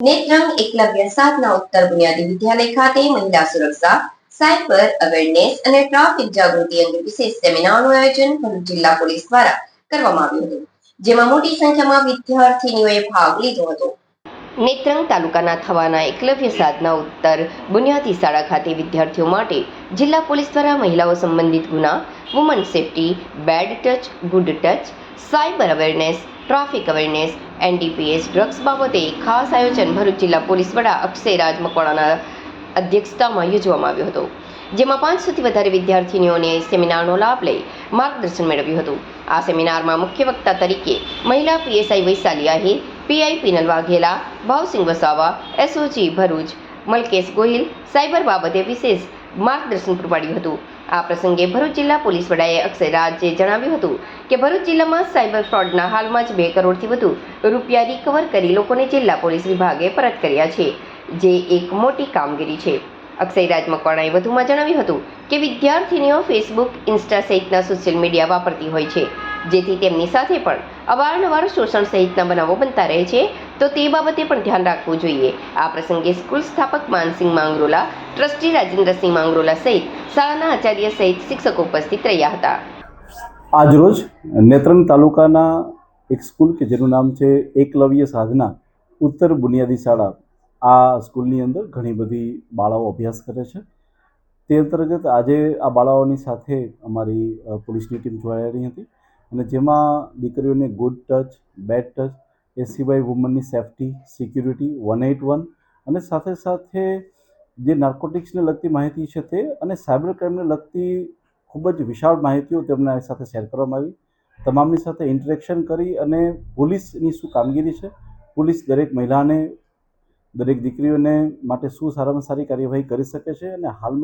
નેત્રંગ એકલવ્ય સાધના ઉત્તર બુનિયાદી વિદ્યાલય ખાતે મહિલા સુરક્ષા, સાયબર અવેરનેસ અને ટ્રાફિક જાગૃતિ અંગે વિશેષ સેમિનારનું આયોજન ભરૂચ જિલ્લા પોલીસ દ્વારા કરવામાં આવ્યું હતું, જેમાં મોટી સંખ્યામાં વિદ્યાર્થીનીઓએ ભાગ લીધો હતો. નેત્રંગ તાલુકાના થવાના એકલવ્ય સાધના ઉત્તર બુનિયાદી શાળા ખાતે વિદ્યાર્થીઓ માટે જિલ્લા પોલીસ દ્વારા મહિલાઓ સંબંધિત ગુના woman safety bad touch good touch cyber awareness traffic awareness NDPS drugs બાબતે ખાસ આયોજન ભરૂચ જિલ્લા પોલીસ વડા અક્ષયરાજ મકવાણાના અધ્યક્ષતામાં યોજવામાં આવ્યો હતો, જેમાં પાંચસોથી વધારે વિદ્યાર્થીનીઓને સેમિનારનો લાભ લઈ માર્ગદર્શન મેળવ્યું હતું. આ સેમિનારમાં મુખ્ય વક્તા તરીકે મહિલા PSI Vaishali Ahir, PI Pinal Vaghela, Bhavsinh Vasava, SOG Bharuch, Malkesh Gohil, cyber બાબતે વિશેષ માર્ગદર્શન પૂરું પાડ્યું હતું. આ પ્રસંગે ભરૂચ જિલ્લા પોલીસ વડાએ અક્ષય રાજે જણાવ્યું હતું કે ભરૂચ જિલ્લામાં સાયબર ફ્રોડના હાલમાં જ બે કરોડથી વધુ રૂપિયા રિકવર કરી લોકોને જિલ્લા પોલીસ વિભાગે પરત કર્યા છે, જે એક મોટી કામગીરી છે. અક્ષયરાજ મકવાણાએ વધુમાં જણાવ્યું હતું કે વિદ્યાર્થીનીઓ ફેસબુક ઇન્સ્ટા સહિતના સોશિયલ મીડિયા વાપરતી હોય છે, જેથી તેમની સાથે પણ અવારનવાર શોષણ સહિતના બનાવો બનતા રહે છે તો તે બાબતે પણ ધ્યાન રાખવું જોઈએ. આ પ્રસંગે સ્કૂલ સ્થાપક માનસિંહ માંગરોલા, ટ્રસ્ટી રાજેન્દ્રસિંહ માંગરોલા સહિત શાળાના આચાર્ય સહિત શિક્ષકો ઉપસ્થિત રહ્યા હતા. આજરોજ નેત્રંગ તાલુકાના એક સ્કૂલ કે જેનું નામ છે એકલવ્ય સાધના, ઉત્તર બુનિયાદી શાળા, આ સ્કૂલની અંદર ઘણી બધી બાળાઓ અભ્યાસ કરે છે. તે અંતર્ગત આજે આ બાળાઓની સાથે અમારી પોલીસની ટીમ જોડાયેલી હતી અને જેમાં દીકરીઓને ગુડ ટચ, બેડ ટચ એ સિવાય વુમનની safety security one eight one અને સાથે સાથે જે નાર્કોટિક્સને લગતી માહિતી છે તે અને સાયબર ક્રાઇમને લગતી ખૂબ જ વિશાળ માહિતીઓ તેમના સાથે શેર કરવામાં આવી. તમામની સાથે ઇન્ટરેક્શન કરી અને પોલીસની શું કામગીરી છે? પોલીસ દરેક મહિલાને, દરેક દીકરીઓને માટે શું સારામાં સારી કાર્યવાહી કરી શકે છે અને હાલમાં